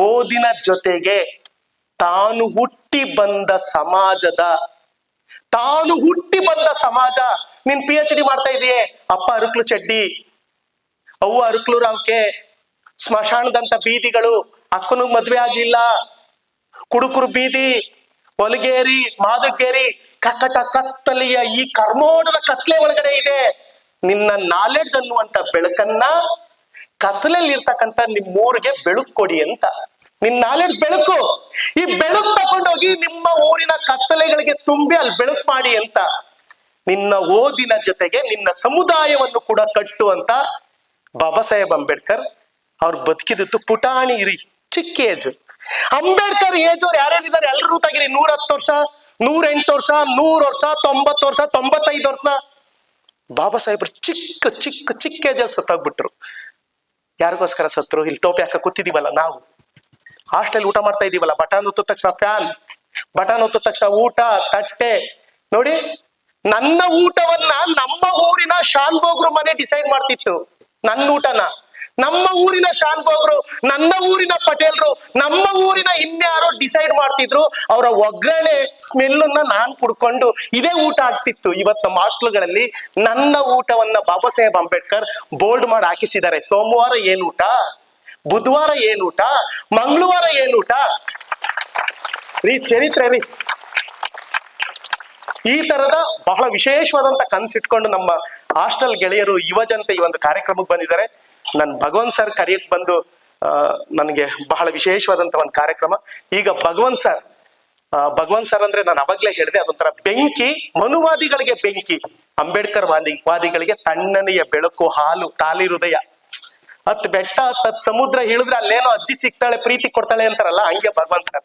ಓದಿನ ಜೊತೆಗೆ ತಾನು ಹುಟ್ಟಿ ಬಂದ ಸಮಾಜದ, ತಾನು ಹುಟ್ಟಿ ಬಂದ ಸಮಾಜ. ನೀನ್ ಪಿ ಎಚ್ ಡಿ ಮಾಡ್ತಾ ಇದೀಯೇ? ಅಪ್ಪ ಅರುಕ್ಲು ಚಡ್ಡಿ, ಅವ್ವ ಅರುಕ್ಲು ರಾವ್ಕೆ ಸ್ಮಶಾನದಂತ ಬೀದಿಗಳು, ಅಕ್ಕನು ಮದ್ವೆ ಆಗಿಲ್ಲ ಕುಡುಕರು ಬೀದಿ, ಹೊಲಗೇರಿ, ಮಾದಗೇರಿ ಕಕ್ಕಟ ಕತ್ತಲೆಯ ಈ ಕರ್ಮೋಡದ ಕತ್ಲೆ ಒಳಗಡೆ ಇದೆ. ನಿನ್ನ ನಾಲೆಡ್ಜ್ ಅನ್ನುವಂತ ಬೆಳಕನ್ನ ಕತ್ತಲಲ್ಲಿ ಇರ್ತಕ್ಕಂತ ನಿಮ್ಮೂರಿಗೆ ಬೆಳಕು ಕೊಡಿ ಅಂತ. ನಿನ್ ನಾಲೆಡ್ ಬೆಳಕು. ಈ ಬೆಳಕು ತಗೊಂಡೋಗಿ ನಿಮ್ಮ ಊರಿನ ಕತ್ತಲೆಗಳಿಗೆ ತುಂಬಿ ಅಲ್ಲಿ ಬೆಳಕು ಮಾಡಿ ಅಂತ. ನಿನ್ನ ಓದಿನ ಜೊತೆಗೆ ನಿನ್ನ ಸಮುದಾಯವನ್ನು ಕೂಡ ಕಟ್ಟು ಅಂತ ಬಾಬಾ ಸಾಹೇಬ್ ಅಂಬೇಡ್ಕರ್ ಅವ್ರು ಬದುಕಿದ್ದು ಪುಟಾಣಿ ಇರಿ, ಚಿಕ್ಕ ಏಜ್. ಅಂಬೇಡ್ಕರ್ ಏಜ್ ಅವ್ರು ಯಾರ್ಯಾರಿದ್ದಾರೆ ಎಲ್ಲರೂ ತಗಿರಿ ನೂರ ಹತ್ತು ವರ್ಷ ನೂರ ಎಂಟು ವರ್ಷ, ನೂರ್ ವರ್ಷ, ತೊಂಬತ್ತು ವರ್ಷ, ತೊಂಬತ್ತೈದು ವರ್ಷ. ಬಾಬಾ ಸಾಹೇಬ್ರು ಚಿಕ್ಕ ಚಿಕ್ಕ ಚಿಕ್ಕ ಏಜಲ್ಲಿ ಸತ್ತೋಗ್ಬಿಟ್ರು. ಯಾರಿಗೋಸ್ಕರ ಸತ್ರು? ಇಲ್ಲಿ ಟೋಪಿ ಹಾಕ ಕೂತಿದೀವಲ್ಲ ನಾವು. ಹಾಸ್ಟೆಲ್ ಊಟ ಮಾಡ್ತಾ ಇದೀವಲ್ಲ ಬಟನ್ ಹೊತ್ತ ತಕ್ಷಣ ಫ್ಯಾನ್ ಬಟನ್ ಹೊತ್ತ ತಕ್ಷಣ ಊಟ, ತಟ್ಟೆ. ನೋಡಿ, ನನ್ನ ಊಟವನ್ನ ನಮ್ಮ ಊರಿನ ಶಾನ್ಭೋಗ್ರು ಮನೆ ಡಿಸೈಡ್ ಮಾಡ್ತಿತ್ತು. ನನ್ನ ಊಟನ. ನಮ್ಮ ಊರಿನ ಶಾನ್ಭೋಗ್ರು, ನನ್ನ ಊರಿನ ಪಟೇಲ್ರು, ನಮ್ಮ ಊರಿನ ಇನ್ಯಾರೋ ಡಿಸೈಡ್ ಮಾಡ್ತಿದ್ರು, ಅವರ ಒಗ್ಗರಣೆ ಸ್ಮೆಲ್ಲನ್ನ ನಾನ್ ಕುಡ್ಕೊಂಡು ಇದೇ ಊಟ ಆಗ್ತಿತ್ತು. ಇವತ್ತು ನಮ್ಮ ಹಾಸ್ಟೆಲ್ಗಳಲ್ಲಿ ನನ್ನ ಊಟವನ್ನ ಬಾಬಾ ಸಾಹೇಬ್ ಅಂಬೇಡ್ಕರ್ ಬೋಲ್ಡ್ ಮಾಡಿ ಹಾಕಿಸಿದ್ದಾರೆ. ಸೋಮವಾರ ಏನ್ ಊಟ? ಬುಧವಾರ ಏನ್ ಊಟ? ಮಂಗಳವಾರ ಏನ್ ಊಟ? ರೀ, ಚರಿತ್ರೆ ರೀ. ಈ ತರದ ಬಹಳ ವಿಶೇಷವಾದಂತ ಕನ್ಸಿಟ್ಕೊಂಡು ನಮ್ಮ ಹಾಸ್ಟೆಲ್ ಗೆಳೆಯರು ಯುವಜನತೆ ಈ ಒಂದು ಕಾರ್ಯಕ್ರಮಕ್ಕೆ ಬಂದಿದ್ದಾರೆ. ನನ್ ಭಗವಂತ್ ಸರ್ ಕರೆಯಕ್ ಬಂದು ನನಗೆ ಬಹಳ ವಿಶೇಷವಾದಂತ ಒಂದು ಕಾರ್ಯಕ್ರಮ. ಈಗ ಭಗವಂತ್ ಸರ್ ಭಗವಂತ್ ಸರ್ ಅಂದ್ರೆ ನಾನು ಅವಾಗ್ಲೇ ಹೇಳಿದೆ, ಅದೊಂಥರ ಬೆಂಕಿ, ಮನುವಾದಿಗಳಿಗೆ ಬೆಂಕಿ. ಅಂಬೇಡ್ಕರ್ ವಾದಿ, ವಾದಿಗಳಿಗೆ ತಣ್ಣನೆಯ ಬೆಳಕು, ಹಾಲು, ತಾಲಿ ಹೃದಯ. ಹತ್ ಬೆಟ್ಟ ಹತ್ ಸಮುದ್ರ ಇಳಿದ್ರೆ ಅಲ್ಲೇನೋ ಅಜ್ಜಿ ಸಿಗ್ತಾಳೆ, ಪ್ರೀತಿ ಕೊಡ್ತಾಳೆ ಅಂತಾರಲ್ಲ, ಹಂಗೆ ಭಗವಂತ್ ಸರ್